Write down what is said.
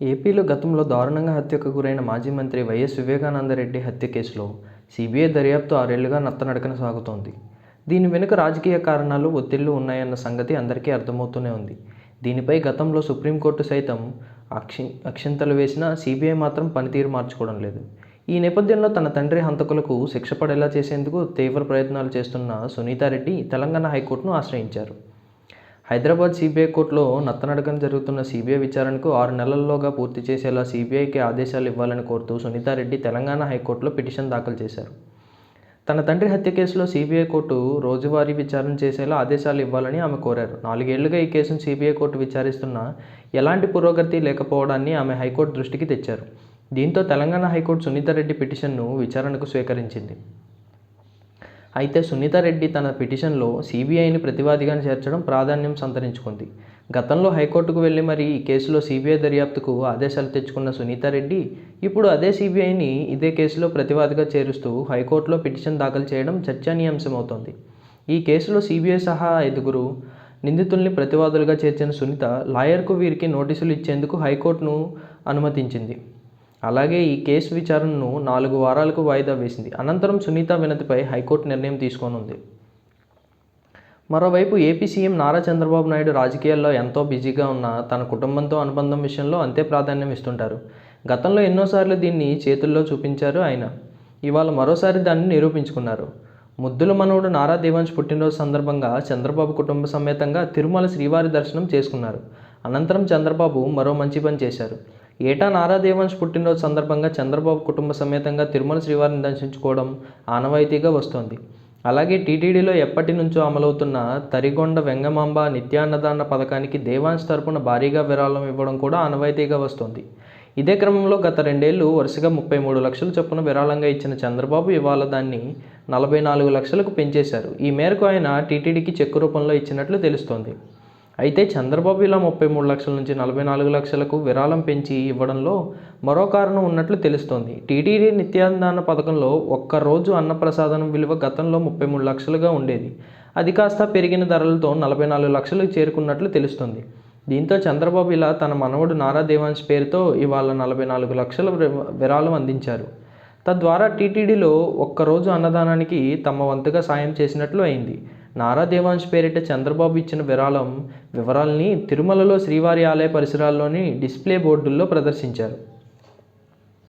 ఏపీలో గతంలో దారుణంగా హత్యకు గురైన మాజీ మంత్రి వైఎస్ వివేకానందరెడ్డి హత్య కేసులో సీబీఐ దర్యాప్తు ఆరేళ్ళుగా నత్తనడకన సాగుతోంది. దీని వెనుక రాజకీయ కారణాలు ఒత్తిళ్ళు ఉన్నాయన్న సంగతి అందరికీ అర్థమవుతూనే ఉంది. దీనిపై గతంలో సుప్రీంకోర్టు సైతం అక్షి అక్షింతలు వేసినా సీబీఐ మాత్రం పనితీరు మార్చుకోవడం లేదు. ఈ నేపథ్యంలో తన తండ్రి హంతకులకు శిక్ష పడేలా చేసేందుకు తీవ్ర ప్రయత్నాలు చేస్తున్న సునీతారెడ్డి తెలంగాణ హైకోర్టును ఆశ్రయించారు. హైదరాబాద్ సిబిఐ కోర్టులో నత్తనడకం జరుగుతున్న సిబిఐ విచారణకు ఆరు నెలల్లోగా పూర్తి చేసేలా సిబిఐకి ఆదేశాలు ఇవ్వాలని కోరుతూ సునీతారెడ్డి తెలంగాణ హైకోర్టులో పిటిషన్ దాఖలు చేశారు. తన తండ్రి హత్య కేసులో సిబిఐ కోర్టు రోజువారీ విచారణ చేసేలా ఆదేశాలు ఇవ్వాలని ఆమె కోరారు. నాలుగేళ్ళుగా ఈ కేసును సిబిఐ కోర్టు విచారిస్తున్నా ఎలాంటి పురోగతి లేకపోవడాన్ని ఆమె హైకోర్టు దృష్టికి తెచ్చారు. దీంతో తెలంగాణ హైకోర్టు సునీతారెడ్డి పిటిషన్ను విచారణకు స్వీకరించింది. అయితే సునీతారెడ్డి తన పిటిషన్లో సిబిఐని ప్రతివాదిగా చేర్చడం ప్రాధాన్యం సంతరించుకుంది. గతంలో హైకోర్టుకు వెళ్ళి మరి ఈ కేసులో సిబిఐ దర్యాప్తుకు ఆదేశాలు తెచ్చుకున్న సునీతారెడ్డి ఇప్పుడు అదే సిబిఐని ఇదే కేసులో ప్రతివాదిగా చేరుస్తూ హైకోర్టులో పిటిషన్ దాఖలు చేయడం చర్చనీయాంశమవుతోంది. ఈ కేసులో సిబిఐ సహా ఐదుగురు నిందితుల్ని ప్రతివాదులుగా చేర్చిన సునీత లాయర్కు వీరికి నోటీసులు ఇచ్చేందుకు హైకోర్టును అనుమతించింది. అలాగే ఈ కేసు విచారణను నాలుగు వారాలకు వాయిదా వేసింది. అనంతరం సునీత వినతిపై హైకోర్టు నిర్ణయం తీసుకోనుంది. మరోవైపు ఏపీ సీఎం నారా చంద్రబాబు నాయుడు రాజకీయాల్లో ఎంతో బిజీగా ఉన్న తన కుటుంబంతో అనుబంధం విషయంలో అంతే ప్రాధాన్యం ఇస్తుంటారు. గతంలో ఎన్నోసార్లు దీన్ని చేతుల్లో చూపించారు ఆయన. ఇవాళ మరోసారి దాన్ని నిరూపించుకున్నారు. ముద్దుల మనవుడు నారా దేవాంశ్ పుట్టినరోజు సందర్భంగా చంద్రబాబు కుటుంబ సమేతంగా తిరుమల శ్రీవారి దర్శనం చేసుకున్నారు. అనంతరం చంద్రబాబు మరో మంచి పని చేశారు. ఏటా నారా దేవాంశ్ పుట్టినరోజు సందర్భంగా చంద్రబాబు కుటుంబ సమేతంగా తిరుమల శ్రీవారిని దర్శించుకోవడం ఆనవాయితీగా వస్తోంది. అలాగే టీటీడీలో ఎప్పటి నుంచో అమలవుతున్న తరిగొండ వెంగమాంబ నిత్యాన్నదాన పథకానికి దేవాంశ్ తరపున భారీగా విరాళం ఇవ్వడం కూడా ఆనవాయితీగా వస్తోంది. ఇదే క్రమంలో గత రెండేళ్ళు వరుసగా ముప్పై మూడు లక్షల చొప్పున విరాళంగా ఇచ్చిన చంద్రబాబు ఇవాళ దాన్ని నలభై నాలుగు లక్షలకు పెంచేశారు. ఈ మేరకు ఆయన టీటీడీకి చెక్కు రూపంలో ఇచ్చినట్లు తెలుస్తోంది. అయితే చంద్రబాబు ఇలా ముప్పై మూడు లక్షల నుంచి నలభై నాలుగు లక్షలకు విరాళం పెంచి ఇవ్వడంలో మరో కారణం ఉన్నట్లు తెలుస్తోంది. టీటీడీ నిత్యాన్నదాన పథకంలో ఒక్క రోజు అన్నప్రసాదం విలువ గతంలో ముప్పై మూడు లక్షలుగా ఉండేది. అది కాస్త పెరిగిన ధరలతో నలభై నాలుగు లక్షలకు చేరుకున్నట్లు తెలుస్తుంది. దీంతో చంద్రబాబు ఇలా తన మనవడు నారా దేవాన్స్ పేరుతో ఇవాళ నలభై నాలుగు లక్షల విరాళం అందించారు. తద్వారా టీటీడీలో ఒక్కరోజు అన్నదానానికి తమ వంతుగా సాయం చేసినట్లు అయింది. నారా దేవాంశ్ పేరిట చంద్రబాబు ఇచ్చిన విరాళం వివరాల్ని తిరుమలలో శ్రీవారి ఆలయ పరిసరాల్లోని డిస్ప్లే బోర్డుల్లో ప్రదర్శించారు.